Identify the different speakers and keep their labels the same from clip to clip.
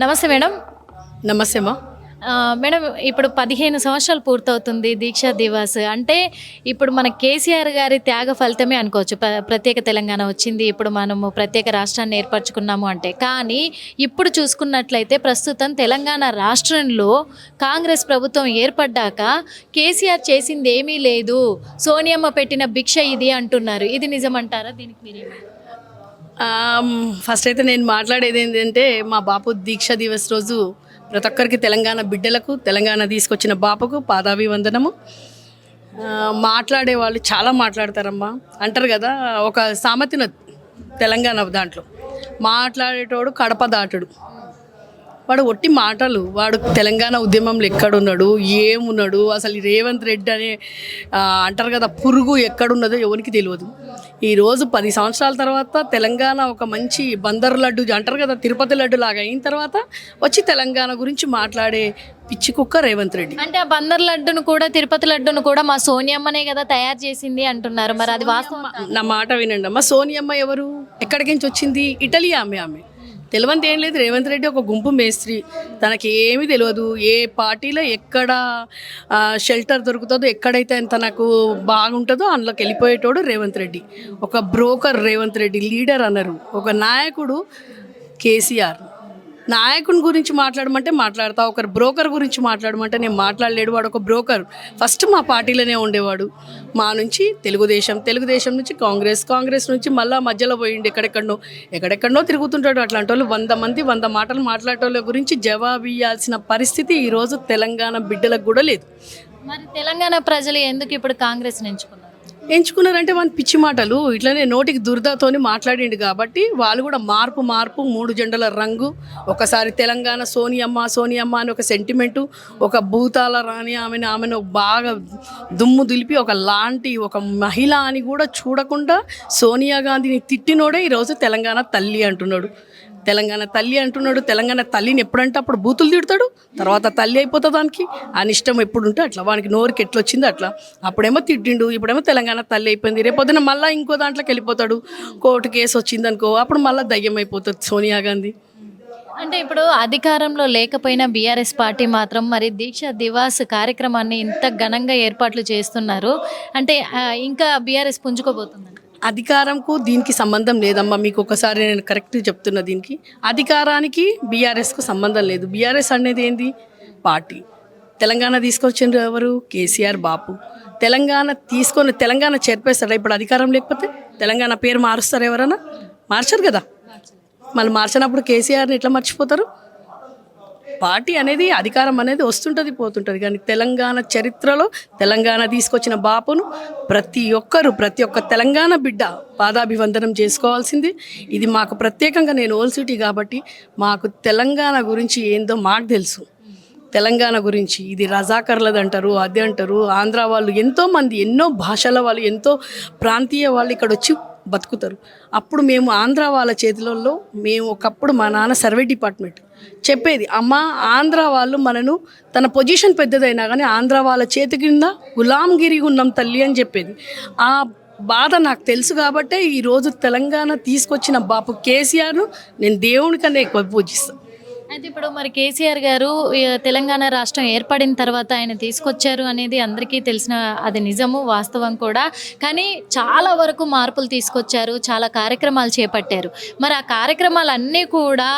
Speaker 1: నమస్తే మేడం.
Speaker 2: నమస్తే
Speaker 1: ఆ, మేడం ఇప్పుడు పదిహేను సంవత్సరాలు పూర్తవుతుంది దీక్షా దివాస్. అంటే ఇప్పుడు మన కేసీఆర్ గారి త్యాగ ఫలితమే అనుకోవచ్చు. ప్ర- ప్రత్యేక తెలంగాణ వచ్చింది ఇప్పుడు మనము ప్రత్యేక రాష్ట్రాన్ని ఏర్పరచుకున్నాము అంటే. కానీ ఇప్పుడు చూసుకున్నట్లయితే ప్రస్తుతం తెలంగాణ రాష్ట్రంలో కాంగ్రెస్ ప్రభుత్వం ఏర్పడ్డాక కేసీఆర్ చేసింది ఏమీ లేదు. సోనియమ్మ పెట్టిన భిక్ష ఇది అంటున్నారు. ఇది నిజమంటారా? దీనికి
Speaker 2: ఆమ్, ఫస్ట్ అయితే నేను మాట్లాడేది ఏంటంటే మా బాపు దీక్ష దివస్ రోజు ప్రతి ఒక్కరికి తెలంగాణ బిడ్డలకు తెలంగాణ తీసుకొచ్చిన బాపుకు పాదాభివందనము. మాట్లాడే వాళ్ళు చాలా మాట్లాడతారమ్మా. అంటారు కదా ఒక సామెతను తెలంగాణ దాంట్లో. మాట్లాడేటోడు కడప దాటుడు. వాడు ఒట్టి మాటలు. వాడు తెలంగాణ ఉద్యమంలో ఎక్కడున్నాడు? ఏమున్నాడు? అసలు ఈ రేవంత్ రెడ్డి అనే అంటారు కదా పురుగు ఎక్కడున్నదో ఎవరికి తెలియదు. ఈరోజు పది సంవత్సరాల తర్వాత తెలంగాణ ఒక మంచి బందరు లడ్డు అంటారు కదా తిరుపతి లడ్డు లాగా అయిన తర్వాత వచ్చి తెలంగాణ గురించి మాట్లాడే పిచ్చి కుక్క రేవంత్ రెడ్డి.
Speaker 1: అంటే ఆ బందర్ లడ్డును కూడా తిరుపతి లడ్డును కూడా మా సోనియమ్మనే కదా తయారు చేసింది అంటున్నారు. మరి అది వాస్తవం
Speaker 2: నా మాట వినండి అమ్మ. సోనియమ్మ ఎవరు? ఎక్కడికి నుంచి వచ్చింది? ఇటలీ ఆమె ఆమె. తెలివంత ఏం లేదు. రేవంత్ రెడ్డి ఒక గుంపు మేస్త్రి. తనకి ఏమీ తెలియదు. ఏ పార్టీలో ఎక్కడ షెల్టర్ దొరుకుతుందో ఎక్కడైతే తనకు బాగుంటుందో అందులోకి వెళ్ళిపోయేటోడు రేవంత్ రెడ్డి. ఒక బ్రోకర్ రేవంత్ రెడ్డి లీడర్ అన్నారు. ఒక నాయకుడు కేసీఆర్. నాయకుని గురించి మాట్లాడమంటే మాట్లాడతా ఒకరు బ్రోకర్ గురించి మాట్లాడమంటే నేను మాట్లాడలేడు. వాడు ఒక బ్రోకర్. ఫస్ట్ మా పార్టీలోనే ఉండేవాడు. మా నుంచి తెలుగుదేశం తెలుగుదేశం నుంచి కాంగ్రెస్ కాంగ్రెస్ నుంచి మళ్ళా మధ్యలో పోయిండు ఎక్కడెక్కడో ఎక్కడెక్కడో తిరుగుతుంటాడు అట్లాంటి వాళ్ళు వంద మంది వంద మాటలు మాట్లాడేటోళ్ళ గురించి జవాబు ఇవ్వాల్సిన పరిస్థితి ఈరోజు తెలంగాణ బిడ్డలకు కూడా లేదు.
Speaker 1: మరి తెలంగాణ ప్రజలు ఎందుకు ఇప్పుడు కాంగ్రెస్ ఎంచుకున్నారు
Speaker 2: ఎంచుకున్నారంటే మన పిచ్చి మాటలు. ఇట్లనే నోటికి దురదతోని మాట్లాడిండు కాబట్టి వాళ్ళు కూడా మార్పు మార్పు మూడు జెండల రంగు. ఒకసారి తెలంగాణ సోనియమ్మ సోనియమ్మ అని ఒక సెంటిమెంటు ఒక భూతాల రాణి ఆమెను ఆమెను బాగా దుమ్ము దులిపి ఒక లాంటి ఒక మహిళ అని కూడా చూడకుండా సోనియా గాంధీని తిట్టినోడే ఈరోజు తెలంగాణ తల్లి అంటున్నాడు. తెలంగాణ తల్లి అంటున్నాడు తెలంగాణ తల్లిని ఎప్పుడంటే అప్పుడు బూతులు తిడతాడు తర్వాత తల్లి అయిపోతుంది దానికి. ఆయన ఇష్టం ఎప్పుడు ఉంటే అట్లా వానికి నోరుకి ఎట్లా వచ్చింది అట్లా. అప్పుడేమో తిట్టిండు ఇప్పుడేమో తెలంగాణ తల్లి అయిపోయింది. రేపొద్దున మళ్ళీ ఇంకో దాంట్లోకి వెళ్ళిపోతాడు. కోర్టు కేసు వచ్చింది అనుకో అప్పుడు మళ్ళీ దయ్యం అయిపోతుంది సోనియా గాంధీ.
Speaker 1: అంటే ఇప్పుడు అధికారంలో లేకపోయినా బీఆర్ఎస్ పార్టీ మాత్రం మరి దీక్ష దివాస్ కార్యక్రమాన్ని ఇంత ఘనంగా ఏర్పాట్లు చేస్తున్నారు. అంటే ఇంకా బీఆర్ఎస్ పుంజుకోబోతుంది
Speaker 2: అధికారంకు దీనికి సంబంధం లేదమ్మా మీకు ఒకసారి నేను కరెక్ట్ చెప్తున్నా దీనికి. అధికారానికి బీఆర్ఎస్కు సంబంధం లేదు. బీఆర్ఎస్ అనేది ఏంది? పార్టీ. తెలంగాణ తీసుకొచ్చిండ్రు ఎవరు? కేసీఆర్ బాపు. తెలంగాణ తీసుకొని తెలంగాణ చేర్పేస్తారా ఇప్పుడు అధికారం లేకపోతే తెలంగాణ పేరు మారుస్తారు ఎవరైనా మార్చరు కదా? మళ్ళీ మార్చినప్పుడు కేసీఆర్ని ఎట్లా మర్చిపోతారు? పార్టీ అనేది అధికారం అనేది వస్తుంటుంది పోతుంటుంది. కానీ తెలంగాణ చరిత్రలో తెలంగాణ తీసుకొచ్చిన బాపును ప్రతి ఒక్కరు ప్రతి ఒక్క తెలంగాణ బిడ్డ పాదాభివందనం చేసుకోవాల్సింది. ఇది మాకు ప్రత్యేకంగా నేను ఓల్ సిటీ కాబట్టి మాకు తెలంగాణ గురించి ఏందో మాకు తెలుసు. తెలంగాణ గురించి ఇది రజాకర్లది అంటారు అది అంటారు ఆంధ్ర వాళ్ళు ఎంతోమంది ఎన్నో భాషల వాళ్ళు ఎంతో ప్రాంతీయ వాళ్ళు ఇక్కడ వచ్చి బతుకుతారు. అప్పుడు మేము ఆంధ్ర వాళ్ళ చేతులలో మేము ఒకప్పుడు మా నాన్న సర్వే డిపార్ట్మెంట్ చెప్పేది అమ్మ ఆంధ్ర వాళ్ళు మనను తన పొజిషన్ పెద్దదైనా కానీ ఆంధ్ర వాళ్ళ చేతి కింద గులాంగిరి ఉన్నాం తల్లి అని చెప్పేది. ఆ బాధ నాకు తెలుసు కాబట్టే ఈరోజు తెలంగాణ తీసుకొచ్చిన బాపు కేసీఆర్ను నేను దేవుడికన్నా ఎక్కువ పూజిస్తాను
Speaker 1: అయితే ఇప్పుడు మరి కేసీఆర్ గారు తెలంగాణ రాష్ట్రం ఏర్పడిన తర్వాత ఆయన తీసుకొచ్చారు అనేది అందరికీ తెలిసిన అది నిజము వాస్తవం కూడా. కానీ చాలా వరకు మార్పులు తీసుకొచ్చారు చాలా కార్యక్రమాలు చేపట్టారు. మరి ఆ కార్యక్రమాలన్నీ కూడా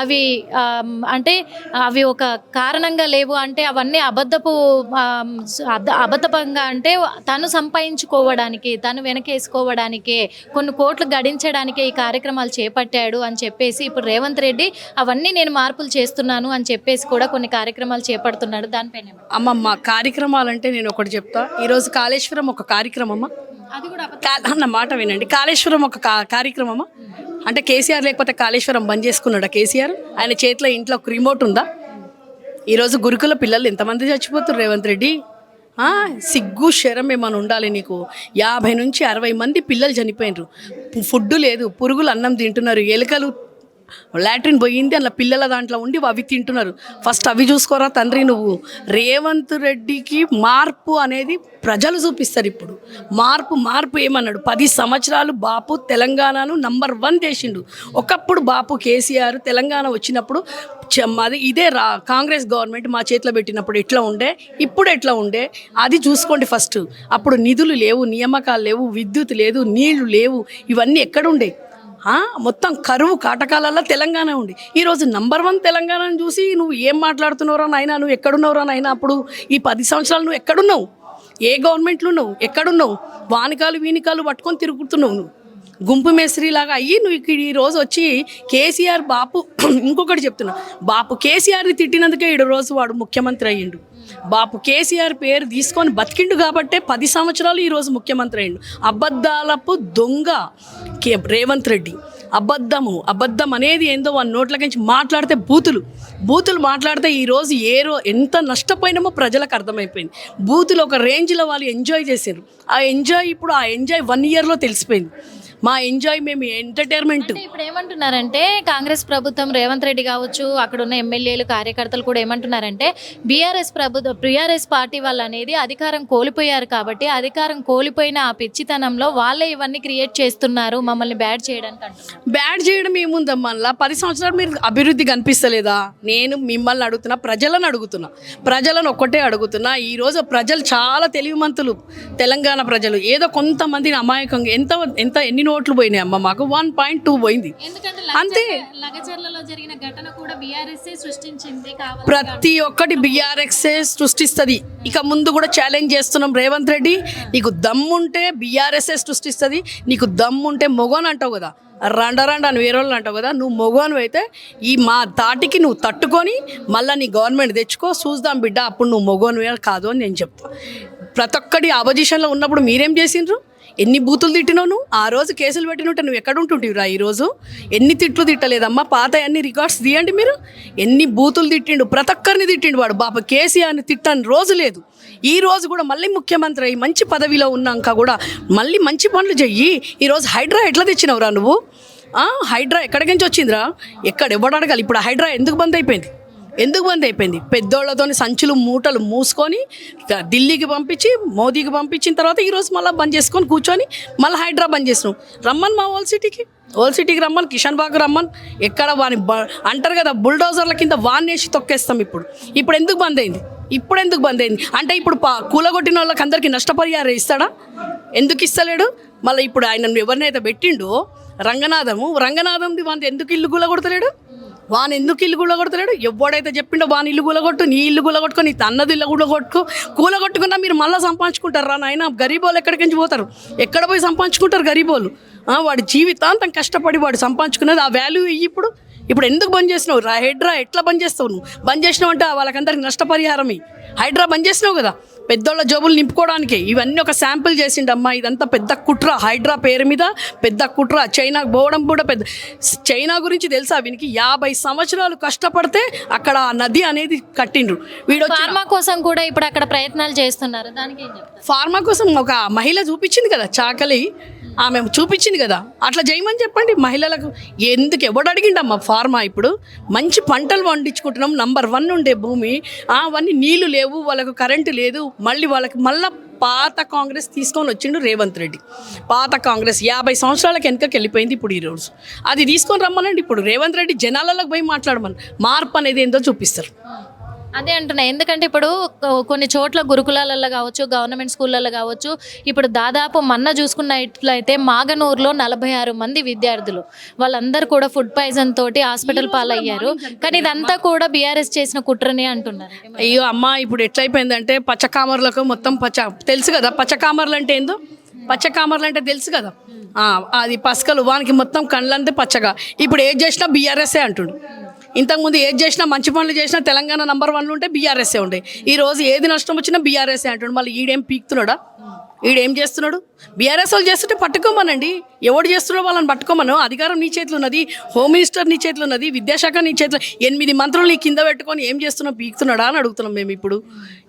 Speaker 1: అవి అంటే అవి ఒక కారణంగా లేవు అంటే అవన్నీ అబద్ధపు అబద్ధపంగా అంటే తను సంపాదించుకోవడానికి తను వెనకేసుకోవడానికే కొన్ని కోట్లు గడించడానికే ఈ కార్యక్రమాలు చేపట్టాడు అని చెప్పేసి ఇప్పుడు రేవంత్ రెడ్డి అవన్నీ నేను మార్పు మార్పులు చేస్తున్నాను అని చెప్పేసి కూడా కొన్ని కార్యక్రమాలు చేపడుతున్నాడు. దానిపైన?
Speaker 2: అమ్మమ్మ కార్యక్రమాలంటే నేను ఒకటి చెప్తా. ఈరోజు కాళేశ్వరం ఒక కార్యక్రమమ్మా.
Speaker 1: అది కూడా
Speaker 2: అన్న మాట వినండి. కాళేశ్వరం ఒక కా- కార్యక్రమమా అంటే కేసీఆర్ లేకపోతే కాళేశ్వరం బంద్ చేసుకున్నాడా కేసీఆర్? ఆయన చేతిలో ఇంట్లో ఒక రిమోట్ ఉందా? ఈరోజు గురుకుల పిల్లలు ఎంతమంది చచ్చిపోతున్నారు? రేవంత్ రెడ్డి? సిగ్గు శరం ఏమైనా ఉండాలి నీకు? యాభై నుంచి అరవై మంది పిల్లలు చనిపోయినరు. ఫుడ్ లేదు. పురుగులు అన్నం తింటున్నారు. ఎలుకలు లాట్రిన్ పోయింది అలా పిల్లల దాంట్లో ఉండి అవి తింటున్నారు. ఫస్ట్ అవి చూసుకోరా తండ్రి నువ్వు? రేవంత్ రెడ్డికి మార్పు అనేది ప్రజలు చూపిస్తారు ఇప్పుడు. మార్పు మార్పు ఏమన్నాడు? పది సంవత్సరాలు బాపు తెలంగాణను నంబర్ వన్ చేసిండు. ఒకప్పుడు బాపు కేసీఆర్ తెలంగాణ వచ్చినప్పుడు చ- మాది ఇదే రా కాంగ్రెస్ గవర్నమెంట్ మా చేతిలో పెట్టినప్పుడు ఎట్లా ఉండే? ఇప్పుడు ఎట్లా ఉండే? అది చూసుకోండి ఫస్ట్. అప్పుడు నిధులు లేవు నియామకాలు లేవు విద్యుత్ లేదు నీళ్ళు లేవు ఇవన్నీ ఎక్కడుండే మొత్తం కరువు కాటకాలలో తెలంగాణ ఉంది ఈరోజు నంబర్ వన్ తెలంగాణను చూసి నువ్వు ఏం మాట్లాడుతున్నావురా నాయనా? నువ్వు ఎక్కడున్నావురా నాయనా అప్పుడు? ఈ పది సంవత్సరాలు నువ్వు ఎక్కడున్నావు? ఏ గవర్నమెంట్లు నువ్వు ఎక్కడున్నావు? వానికాలు వీనికాలు పట్టుకొని తిరుగుతున్నావు నువ్వు. గుంపు మేస్త్రి లాగా అయ్యి నువ్వు ఇక్కడ ఈరోజు వచ్చి కేసీఆర్ బాపు ఇంకొకటి చెప్తున్నా. బాపు కేసీఆర్ని తిట్టినందుకే ఈ రోజు వాడు ముఖ్యమంత్రి అయ్యిండు. బాపు కేసీఆర్ పేరు తీసుకొని బతికిండు కాబట్టే పది సంవత్సరాలు ఈరోజు ముఖ్యమంత్రి అయిండు అబద్ధాలపు దొంగ కే రేవంత్ రెడ్డి. అబద్ధము అబద్ధం అనేది ఏందో వాళ్ళ నోట్లకించి మాట్లాడితే బూతులు. బూతులు మాట్లాడితే ఈరోజు ఏ రో ఎంత నష్టపోయినామో ప్రజలకు అర్థమైపోయింది. బూతులు ఒక రేంజ్లో వాళ్ళు ఎంజాయ్ చేశారు. ఆ ఎంజాయ్ ఇప్పుడు ఆ ఎంజాయ్ వన్ ఇయర్లో తెలిసిపోయింది. మా ఎంజాయ్ మేము ఎంటర్టైన్మెంట్.
Speaker 1: ఇప్పుడు ఏమంటున్నారంటే కాంగ్రెస్ ప్రభుత్వం రేవంత్ రెడ్డి కావచ్చు అక్కడ ఉన్న ఎమ్మెల్యేలు కార్యకర్తలు కూడా ఏమంటున్నారంటే బీఆర్ఎస్ ప్రభుత్వం బీఆర్ఎస్ పార్టీ వాళ్ళు అనేది అధికారం కోల్పోయారు కాబట్టి అధికారం కోల్పోయిన ఆ పిచ్చితనంలో వాళ్ళే ఇవన్నీ క్రియేట్ చేస్తున్నారు మమ్మల్ని బ్యాడ్ చేయడానికి
Speaker 2: బ్యాడ్ చేయడం ఏముందమ్మా పది సంవత్సరాలు మీరు అభివృద్ధి కనిపిస్తలేదా? నేను మిమ్మల్ని అడుగుతున్నా ప్రజలను అడుగుతున్నా. ప్రజలను ఒక్కటే అడుగుతున్నా. ఈరోజు ప్రజలు చాలా తెలివిమంతులు తెలంగాణ ప్రజలు. ఏదో కొంతమందిని అమాయకంగా ఎంత ఎంత ఎన్ని నోట్లు పోయినాయి అమ్మ మాకు. వన్ పాయింట్ టూ పోయింది. అంతే.
Speaker 1: జరిగిన ఘటన కూడా సృష్టించింది
Speaker 2: ప్రతి ఒక్కటి బీఆర్ఎక్సే సృష్టిస్తుంది. ఇక ముందు కూడా ఛాలెంజ్ చేస్తున్నాం రేవంత్ రెడ్డి. నీకు దమ్ముంటే బీఆర్ఎస్ఏ సృష్టిస్తుంది. నీకు దమ్ముంటే మొగోన్ అంటావు కదా. రండ రండ అని వేరే వాళ్ళు అంటావు కదా. నువ్వు మొగోను అయితే ఈ మా తాటికి నువ్వు తట్టుకొని మళ్ళీ నీ గవర్నమెంట్ తెచ్చుకో. చూద్దాం బిడ్డ అప్పుడు నువ్వు మొగోనువే కాదు అని నేను చెప్తా. ప్రతి ఒక్కటి ఆపోజిషన్లో ఉన్నప్పుడు మీరేం చేసిండ్రు? ఎన్ని బూతులు తిట్టినావు నువ్వు ఆ రోజు కేసులు పెట్టినట్టు నువ్వు ఎక్కడ ఉంటుంటివిరా ఈరోజు? ఎన్ని తిట్లు తిట్టలేదమ్మా? పాత అన్ని రికార్డ్స్ తీయండి మీరు. ఎన్ని బూతులు తిట్టిండు? ప్రతి ఒక్కరిని తిట్టిండు వాడు. బాబా కేసీఆర్ని తిట్టని రోజు లేదు. ఈ రోజు కూడా మళ్ళీ ముఖ్యమంత్రి అయ్యి మంచి పదవిలో ఉన్నాక కూడా మళ్ళీ మంచి పనులు చెయ్యి. ఈరోజు హైడ్రా ఎట్లా తెచ్చినావురా నువ్వు? హైడ్రా ఎక్కడి నుంచి వచ్చిందిరా? ఎక్కడ ఎవడు అడగాలి? ఇప్పుడు హైడ్రా ఎందుకు బంద్ అయిపోయింది? ఎందుకు బంద్ అయిపోయింది? పెద్దోళ్ళతోని సంచులు మూటలు మూసుకొని ఢిల్లీకి పంపించి మోదీకి పంపించిన తర్వాత ఈరోజు మళ్ళీ బంద్ చేసుకొని కూర్చొని మళ్ళీ హైడ్రా బంద్ చేసినాం. రమ్మన్ మా ఓల్ సిటీకి. ఓల్ సిటీకి రమ్మన్ కిషన్ బాగ్ రమ్మన్. ఎక్కడ వాని బ- అంటారు కదా బుల్డోజర్ల కింద వాన్నేసి తొక్కేస్తాం ఇప్పుడు. ఇప్పుడు ఎందుకు బంద్ అయింది? ఇప్పుడు ఎందుకు బంద్ అయింది? అంటే ఇప్పుడు పా కూలగొట్టిన వాళ్ళకి అందరికీ నష్టపరిహారం ఇస్తాడా? ఎందుకు ఇస్తలేడు? మళ్ళీ ఇప్పుడు ఆయన ఎవరినైతే పెట్టిండో రంగనాథము. రంగనాథంది వంద ఎందుకు ఇల్లు కూలగొడతలేడు? వాని ఎందుకు ఇల్లు కూలగొడతలేడు? ఎవడైతే చెప్పిండో వాని ఇల్లు కూలగొట్టు నీ ఇల్లు కూలగొట్టుకో నీ తన్నది ఇల్లు కూలగొట్టుకో. కూలగొట్టుకున్నా మీరు మళ్ళీ సంపాదించుకుంటారు రా నాయన? గరీబోలు ఎక్కడికి నుంచి పోతారు? ఎక్కడ పోయి సంపాదించుకుంటారు గరీబోలు? వాడి జీవితాంతం కష్టపడి వాడు సంపాదించుకున్నది ఆ వాల్యూ ఇయ్యి ఇప్పుడు. ఇప్పుడు ఎందుకు బంద్ చేసినావు? రా హైడ్రా ఎట్లా బంద్ చేస్తావు నువ్వు? బంద్ చేసినావు అంటే వాళ్ళకందరికి నష్టపరిహారమే. హైడ్రా బంద్ చేసినావు కదా? పెద్దోళ్ళ జోబులు నింపుకోవడానికి. ఇవన్నీ ఒక శాంపుల్ చేసిండమ్మా. ఇదంతా పెద్ద కుట్ర. హైడ్రా పేరు మీద పెద్ద కుట్ర. చైనా పోవడం కూడా పెద్ద. చైనా గురించి తెలుసా వీనికి? యాభై సంవత్సరాలు కష్టపడితే అక్కడ ఆ నది అనేది కట్టిండ్రు. వీడు
Speaker 1: ఫార్మా కోసం కూడా ఇప్పుడు అక్కడ ప్రయత్నాలు చేస్తున్నారు. దానికి
Speaker 2: ఫార్మా కోసం ఒక మహిళ చూపించింది కదా చాకలి. ఆమె చూపించింది కదా. అట్లా చేయమని చెప్పండి. మహిళలకు ఎందుకు ఎవడు అడిగిండమ్మా ఫార్మా ఇప్పుడు? మంచి పంటలు పండించుకుంటున్నాం. నంబర్ వన్ ఉండే భూమి. అవన్నీ నీళ్ళు లేవు. వాళ్ళకు కరెంటు లేదు. మళ్ళీ వాళ్ళకి మళ్ళీ పాత కాంగ్రెస్ తీసుకొని వచ్చిండు రేవంత్ రెడ్డి. పాత కాంగ్రెస్ యాభై సంవత్సరాలకు వెనుకకి వెళ్ళిపోయింది ఇప్పుడు ఈరోజు అది తీసుకొని రమ్మనండి. ఇప్పుడు రేవంత్ రెడ్డి జనాలలోకి పోయి మాట్లాడమని. మార్పు అనేది ఏందో చూపిస్తారు.
Speaker 1: అదే అంటున్నా. ఎందుకంటే ఇప్పుడు కొన్ని చోట్ల గురుకులాలలో కావచ్చు గవర్నమెంట్ స్కూళ్ళల్లో కావచ్చు ఇప్పుడు దాదాపు మొన్న చూసుకున్నట్లయితే మాగనూరులో నలభై ఆరు మంది విద్యార్థులు. వాళ్ళందరూ కూడా ఫుడ్ పాయిజన్ తోటి హాస్పిటల్ పాలయ్యారు. కానీ ఇదంతా కూడా బీఆర్ఎస్ చేసిన కుట్రనే అంటున్నారు.
Speaker 2: అయ్యో అమ్మ ఇప్పుడు ఎట్లయిపోయిందంటే పచ్చకామర్లకు మొత్తం పచ్చ తెలుసు కదా పచ్చకామర్లు అంటే ఏందో? పచ్చకామర్లు అంటే తెలుసు కదా? అది పసకలు వానికి మొత్తం కళ్ళంటే పచ్చగా. ఇప్పుడు ఏది చేసినా బీఆర్ఎస్ఏ అంటుండు. ఇంతకుముందు ఏది చేసినా మంచి పనులు చేసినా తెలంగాణ నంబర్ వన్లు ఉంటే బీఆర్ఎస్ఏ ఉండే. ఈ రోజు ఏది నష్టం వచ్చినా బీఆర్ఎస్ఏ అంటుండే. మళ్ళీ ఈడేం పీక్తున్నాడా? ఈడేం చేస్తున్నాడు? బీఆర్ఎస్ వాళ్ళు చేస్తుంటే పట్టుకోమనండి. ఎవడు చేస్తున్నాడో వాళ్ళని పట్టుకోమను. అధికారం నీ చేతిలో ఉన్నది హోమ్ మినిస్టర్ నీ చేతిలో ఉన్నది విద్యాశాఖ నీ చేతిలో ఎనిమిది మంత్రులు నీ కింద పెట్టుకొని ఏం చేస్తున్నావు? పీకుతున్నాడా అని అడుగుతున్నాం మేము ఇప్పుడు.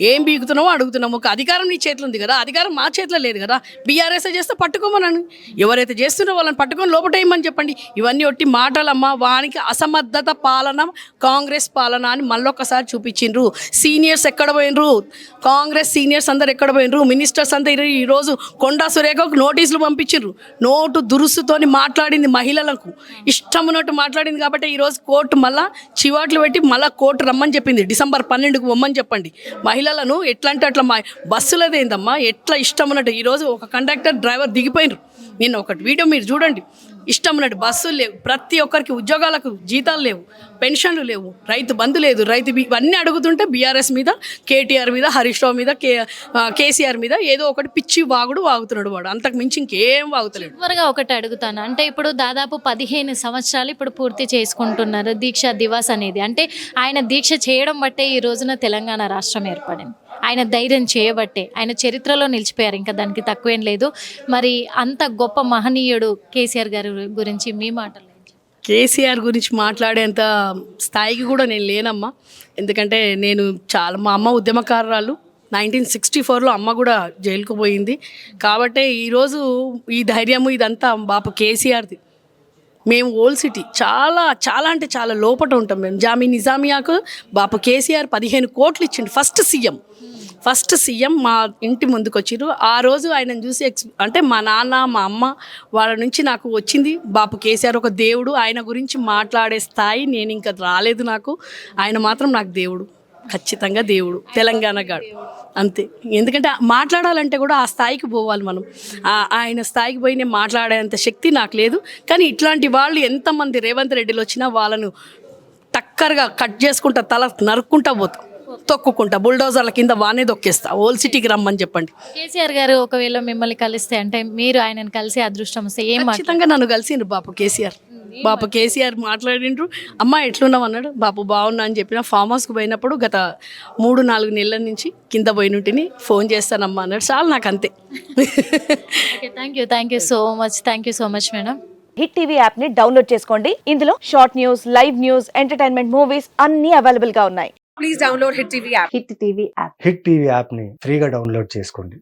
Speaker 2: ఏం పీకుతున్నామో అడుగుతున్నాం ఒక అధికారం నీ చేతిలో ఉంది కదా అధికారం మా చేతిలో లేదు కదా. బీఆర్ఎస్ చేస్తే పట్టుకోమనని. ఎవరైతే చేస్తున్నారో వాళ్ళని పట్టుకొని లోపటేయమని చెప్పండి. ఇవన్నీ ఒట్టి మాటలమ్మ వానికి అసమర్థత పాలన కాంగ్రెస్ పాలన అని మళ్ళొక్కసారి చూపించిండ్రు. సీనియర్స్ ఎక్కడ పోయినరు? కాంగ్రెస్ సీనియర్స్ అందరు ఎక్కడ పోయినరు? మినిస్టర్స్ అందరు ఈరోజు కొండా సురేఖకు నోటీసులు పంపించారు నోటు దురుసుతోని మాట్లాడింది మహిళలకు. ఇష్టం ఉన్నట్టు మాట్లాడింది కాబట్టి ఈరోజు కోర్టు మళ్ళా చివాట్లు పెట్టి మళ్ళీ కోర్టు రమ్మని చెప్పింది. డిసెంబర్ పన్నెండుకు పొమ్మని చెప్పండి. మహిళలను ఎట్లా అంటే అట్లా మా బస్సులదేందమ్మా ఎట్లా ఇష్టం ఉన్నట్టు? ఈరోజు ఒక కండక్టర్ డ్రైవర్ దిగిపోయినారు నిన్న ఒకటి వీడియో మీరు చూడండి. ఇష్టం ఉన్నట్టు బస్సులు లేవు. ప్రతి ఒక్కరికి ఉద్యోగాలకు జీతాలు లేవు. పెన్షన్లు లేవు. రైతు బంధు లేదు. రైతు ఇవన్నీ అడుగుతుంటే బీఆర్ఎస్ మీద కేటీఆర్ మీద హరీష్ రావు మీద కే కేసీఆర్ మీద ఏదో ఒకటి పిచ్చి వాగుడు వాగుతున్నాడు వాడు. అంతకు మించి ఇంకేం వాగుతలేడు.
Speaker 1: చివరిగా ఒకటి అడుగుతాను. అంటే ఇప్పుడు దాదాపు పదిహేను సంవత్సరాలు ఇప్పుడు పూర్తి చేసుకుంటున్నారు దీక్ష దివాస్ అనేది. అంటే ఆయన దీక్ష చేయడం బట్టే ఈ రోజున తెలంగాణ రాష్ట్రం ఏర్పడింది. ఆయన ధైర్యం చేయబట్టే ఆయన చరిత్రలో నిలిచిపోయారు. ఇంకా దానికి తక్కువేం లేదు. మరి అంత గొప్ప మహనీయుడు కేసీఆర్ గారి గురించి మీ మాటలు
Speaker 2: కేసీఆర్ గురించి మాట్లాడేంత స్థాయికి కూడా నేను లేనమ్మా. ఎందుకంటే నేను చాలా మా అమ్మ ఉద్యమకారురాలు. నైన్టీన్ సిక్స్టీ ఫోర్లో అమ్మ కూడా జైలుకు పోయింది. కాబట్టే ఈరోజు ఈ ధైర్యము ఇదంతా బాపు కేసీఆర్ది. మేము ఓల్డ్ సిటీ. చాలా చాలా అంటే చాలా లోపట ఉంటాం మేము. జామీ నిజామియాకు బాపు కేసీఆర్ పదిహేను కోట్లు ఇచ్చిండు ఫస్ట్ సీఎం. ఫస్ట్ సీఎం మా ఇంటి ముందుకు వచ్చిరు ఆ రోజు ఆయనను చూసి ఎక్స్ అంటే మా నాన్న మా అమ్మ వాళ్ళ నుంచి నాకు వచ్చింది. బాపు కేసీఆర్ ఒక దేవుడు. ఆయన గురించి మాట్లాడే స్థాయి నేను ఇంకా రాలేదు నాకు. ఆయన మాత్రం నాకు దేవుడు. ఖచ్చితంగా దేవుడు. తెలంగాణ గాడు. అంతే. ఎందుకంటే మాట్లాడాలంటే కూడా ఆ స్థాయికి పోవాలి మనం. ఆయన స్థాయికి పోయి నేను మాట్లాడేంత శక్తి నాకు లేదు. కానీ ఇట్లాంటి వాళ్ళు ఎంతమంది రేవంత్ రెడ్డిలు వచ్చినా వాళ్ళను టక్కర్గా కట్ చేసుకుంటా తల నరుక్కుంటా పోతాం. తొక్కుకుంటా. బుల్డోజర్ల కింద వానే దొక్కేస్తా ఓల్డ్ సిటీకి రమ్మని చెప్పండి.
Speaker 1: కేసీఆర్ గారు ఒకవేళ మిమ్మల్ని కలిస్తే అంటే మీరు ఆయనను కలిసి అదృష్టం వస్తే ఏం
Speaker 2: ఖచ్చితంగా నన్ను కలిసిండ్రు బాపు కేసీఆర్. బాపు కేసీఆర్ మాట్లాడిండ్రు అమ్మ ఎట్లున్నావు? అన్నాడు. బాపు బాగున్నా అని చెప్పిన ఫామ్ హౌస్కి పోయినప్పుడు గత మూడు నాలుగు నెలల నుంచి కింద పోయినట్టుని ఫోన్ చేస్తానమ్మా అన్నాడు. చాలు నాకు అంతే
Speaker 1: thank you thank you so much thank you so much madam
Speaker 3: Hit TV యాప్ని డౌన్లోడ్ చేసుకోండి. ఇందులో short news live news entertainment movies అన్ని అవైలబుల్గా ఉన్నాయి.
Speaker 4: Please download Hit TV app.
Speaker 3: Hit TV app
Speaker 5: Hit TV యాప్ని ఫ్రీగా డౌన్లోడ్ చేసుకోండి.